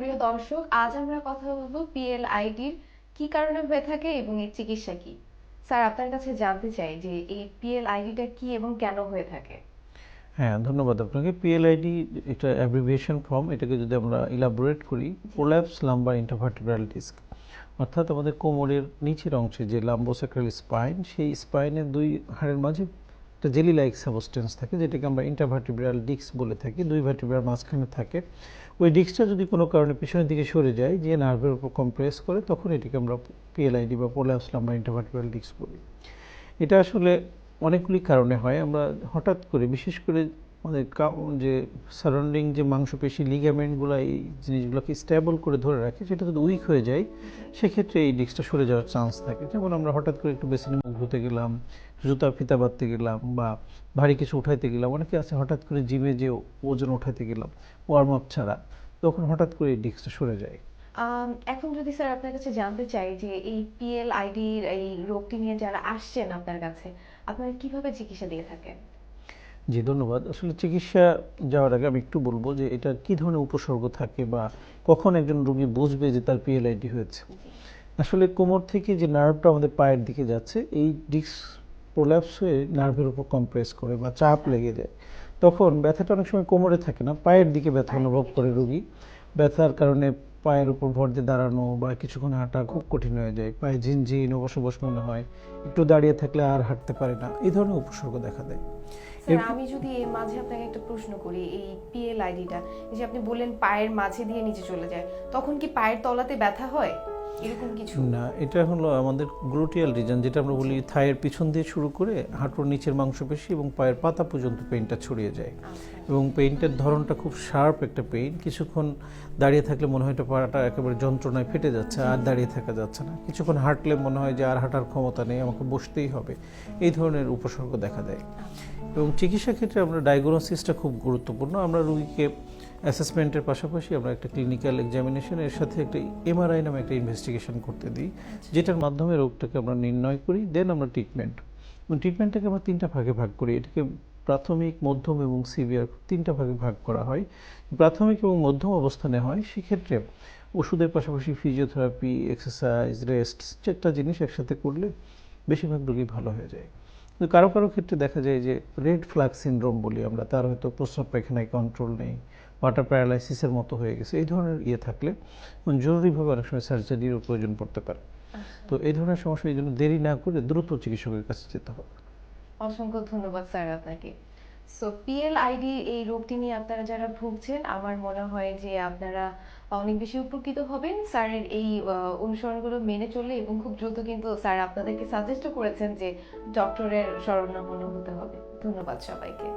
সুপ্রিয় দর্শক আজ আমরা কথা বলব পিএল আইডির কি কারণে হয়ে থাকে এবং এর চিকিৎসা কি? স্যার আপনার কাছে জানতে চাই যে এই পিএল আইডিটা কি এবং কেন হয়ে থাকে? হ্যাঁ ধন্যবাদ আপনাকে। পিএলআইডি এটা অ্যাব্রিভিয়েশন ফর্ম এটাকে যদি আমরা ইলাবোরেট করি প্রোল্যাপস লাম্বার ইন্টারভার্টিব্রাল ডিস্ক অর্থাৎ আমাদের কোমরের নিচের অংশে যে লাম্বোস্যাক্রাল স্পাইন সেই স্পাইনের দুই হাড়ের মাঝে একটা জেলি লাইক সাবস্টেন্স থাকে, যেটাকে আমরা ইন্টারভার্টিব্রাল ডিস্ক বলে থাকি, দুই ভার্টিব্রাল মাঝখানে থাকে। ওই ডিস্কটা যদি কোনো কারণে পিছনের দিকে সরে যায়, যে নার্ভের উপর কম্প্রেস করে, তখন এটিকে আমরা পিএলআইডি বা প্রোল্যাপস লাম্বার ইন্টারভার্টিব্রাল ডিস্ক বলি। এটা আসলে অনেকগুলি কারণে হয়। আমরা হঠাৎ করে, বিশেষ করে আমাদের যে সারাউন্ডিং যে মাংসপেশি লিগামেন্টগুলো এই জিনিসগুলোকে স্টেবল করে ধরে রাখে, সেটা যদি উইক হয়ে যায়, সেক্ষেত্রে এই ডিস্কটা সরে যাওয়ার চান্স থাকে। যেমন আমরা হঠাৎ করে একটু বেশি মুখ গেলাম জুতা ফিতা বাঁধতে গেলাম বা ভারী কিছু উঠাইতে গেলাম। অনেকে আছে হঠাৎ করে জিমে যে ওজন উঠাইতে গেলাম ওয়ার্ম আপ ছাড়া। তখন হঠাৎ করে ডিস্কটা সরে যায়। এখন যদি স্যার আপনার কাছে জানতে চাই যে এই পিএল আইডির এই রোগটি নিয়ে যারা আসছেন আপনার কাছে আপনারা কীভাবে চিকিৎসা দিয়ে থাকেন? জি ধন্যবাদ। আসলে চিকিৎসা যাওয়ার আগে আমি একটু বলব যে এটা কি ধরনের উপসর্গ থাকে বা কখন একজন রোগী বুঝবে যে তার পিএলআইডি হয়েছে? আসলে কোমর থেকে যে নার্ভটা আমাদের পায়ের দিকে যাচ্ছে এই ডিস্ক প্রোল্যাপস হয়ে নার্ভের উপর কম্প্রেস করে বা চাপ লেগে যায় তখন ব্যথাটা অনেক সময় কোমরে থাকে না পায়ের দিকে ব্যথা অনুভব করে রোগী। ব্যথার কারণে পায়ের উপর ভর দিয়ে দাঁড়ানো বা কিছুক্ষণ হাঁটা খুব কঠিন হয়ে যায় পায়ে ঝিনঝিন অবশ্য বস মনে হয় একটু দাঁড়িয়ে থাকলে আর হাঁটতে পারে না এই ধরনের উপসর্গ দেখা দেয়। আমি যদি এর মাঝে আপনাকে একটা প্রশ্ন করি এই পিএল আইডিটা যে আপনি বললেন পায়ের মাঝে দিয়ে নিচে চলে যায় তখন কি পায়ের তলাতে ব্যথা হয়? এরকম কিছু? না এটা হলো আমাদের গ্লুটিয়াল রিজন যেটা আমরা বলি থায়ের পিছন দিয়ে শুরু করে হাঁটুর নিচের মাংসপেশি এবং পায়ের পাতা পর্যন্ত পেইনটা ছড়িয়ে যায়। এবং পেইনটার ধরনটা খুব শার্প একটা পেইন কিছুক্ষণ দাঁড়িয়ে থাকলে মনে হয় এটা পাটা একেবারে যন্ত্রণায় ফেটে যাচ্ছে আর দাঁড়িয়ে থাকা যাচ্ছে না। কিছুক্ষণ হাঁটলে মনে হয় যে আর হাঁটার ক্ষমতা নেই আমাকে বসতেই হবে। এই ধরনের উপসর্গ দেখা দেয়। এবং চিকিৎসা ক্ষেত্রে আমরা ডায়াগনোসিসটা খুব গুরুত্বপূর্ণ। আমরা রোগীকে অ্যাসেসমেন্টের পাশাপাশি আমরা একটা ক্লিনিক্যাল এক্সামিনেশন এর সাথে একটা এমআরআই নামে একটা ইনভেস্টিগেশন করতে দিই যেটার মাধ্যমে রোগটাকে আমরা নির্ণয় করি দেন আমরা ট্রিটমেন্ট ট্রিটমেন্টটাকে আমরা তিনটা ভাগে ভাগ করি এটাকে প্রাথমিক মধ্যম এবং সিভিয়ার তিনটা ভাগে ভাগ করা হয়। প্রাথমিক এবং মধ্যম অবস্থানে হয় সেক্ষেত্রে ওষুধের পাশাপাশি ফিজিওথেরাপি এক্সারসাইজ রেস্ট চারটা জিনিস একসাথে করলে বেশিরভাগ রোগী ভালো হয়ে যায়। কিন্তু কারও কারও ক্ষেত্রে দেখা যায় যে রেড ফ্ল্যাগ সিনড্রোম বলি আমরা তার হয়তো প্রস্রাব পায়খানায় কন্ট্রোল নেই ওয়াটার প্যারালাইসিসের মতো হয়ে গেছে এই ধরনের ইয়ে থাকলে জরুরিভাবে অনেক সময় সার্জারিরও প্রয়োজন পড়তে পারে। তো এই ধরনের সমস্যা এই জন্য দেরি না করে দ্রুত চিকিৎসকের কাছে যেতে হবে। অসংখ্য ধন্যবাদ স্যার আপনাকে। সো পিএলআইডি এই রোগটি নিয়ে আপনারা যারা ভুগছেন, আমার মনে হয় যে আপনারা অনেক বেশি উপকৃত হবেন। স্যারের এই অনুসরণগুলো মেনে চললে এবং খুব দ্রুত কিন্তু স্যার আপনাদেরকে সাজেস্টও করেছেন যে ডক্টরের শরণাপন্ন হতে হবে। ধন্যবাদ সবাইকে।